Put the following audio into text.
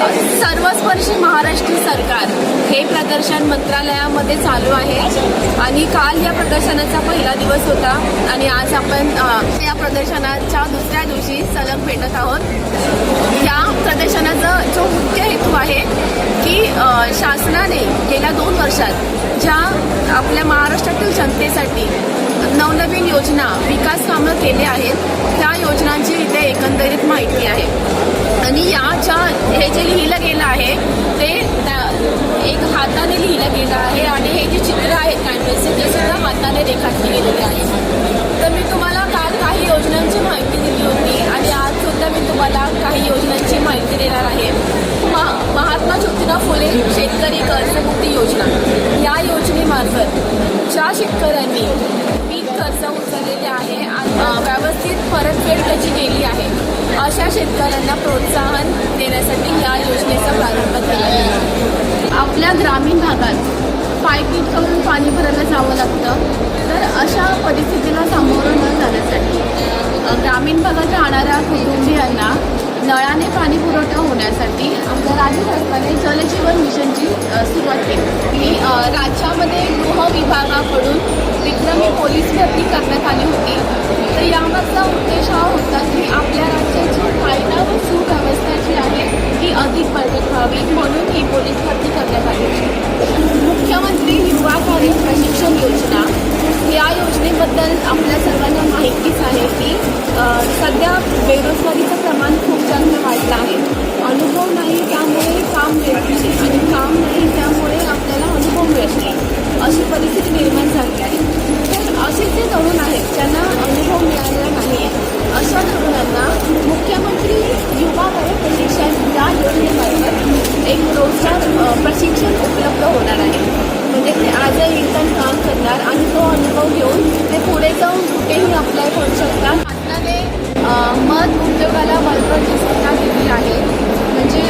सर्वस्पर्शी महाराष्ट्र सरकार हे प्रदर्शन मंत्रालयामध्ये चालू आहे. आणि काल या प्रदर्शनाचा पहिला दिवस होता. आणि आज आपण या प्रदर्शनाच्या दुसऱ्या दिवशी सलग भेटत आहोत. या प्रदर्शनाचा जो मुख्य हेतू आहे की शासनाने गेल्या दोन वर्षात ज्या आपल्या महाराष्ट्रातील जनतेसाठी नवनवीन योजना विकास कामं केले आहेत त्या योजनांची इथे एकंदरीत माहिती आहे. आणि याच्या शेतकरी कर्जमुक्ती योजना. या योजनेमार्फत ज्या शेतकऱ्यांनी पीक कर्ज उचललेले आहे व्यवस्थित परतफेड त्याची केली आहे अशा शेतकऱ्यांना प्रोत्साहन देण्यासाठी या योजनेचा प्रारंभ केला आपल्या ग्रामीण भागात पायपीट करून पाणी भरायला जावं लागतं. तर अशा परिस्थितीला सामोरं न जाण्यासाठी ग्रामीण भागात राहणाऱ्या कुटुंबियांना नळाने पाणी पुरवठा होण्यासाठी आपल्या राज्य सरकारने जलजीवन मिशनची अ, सुरुवात. केली राज्यामध्ये गृह विभागाकडून विक्रमी पोलीस भरती करण्यात आली होती. तर यामधला उद्देश हा होता की आपल्या राज्याची कायदा व सुव्यवस्था जी आहे ती अधिक बळकट व्हावी. म्हणून ही पोलीस भरती करण्यात आली होती. मुख्यमंत्री युवा कार्य प्रशिक्षण योजना. या योजनेबद्दल आपल्या सर्वांना माहितीच आहे की सध्या बेरोजगारीचं प्रमाण खूप जास्त वाढलं आहे. अनुभव नाही त्यामुळे काम मिळत नाही आणि काम नाही त्यामुळे आपल्याला अनुभव मिळत नाही. अशी परिस्थिती निर्माण झाली आहे. तर असे जे तरुण आहेत ज्यांना अनुभव मिळालेला नाही आहे अशा तरुणांना मुख्यमंत्री युवा कार्य प्रशिक्षण या योजनेमार्फत एक रोजगार प्रशिक्षण उपलब्ध होणार आहे. म्हणजे ते आजही एकदम काम करणार आणि तो अनुभव घेऊन ते पुढे जाऊन कुठेही अप्लाय करू शकतात. शासनाने मध उद्योगाला बरोबर सुविधा दिली आहे. म्हणजे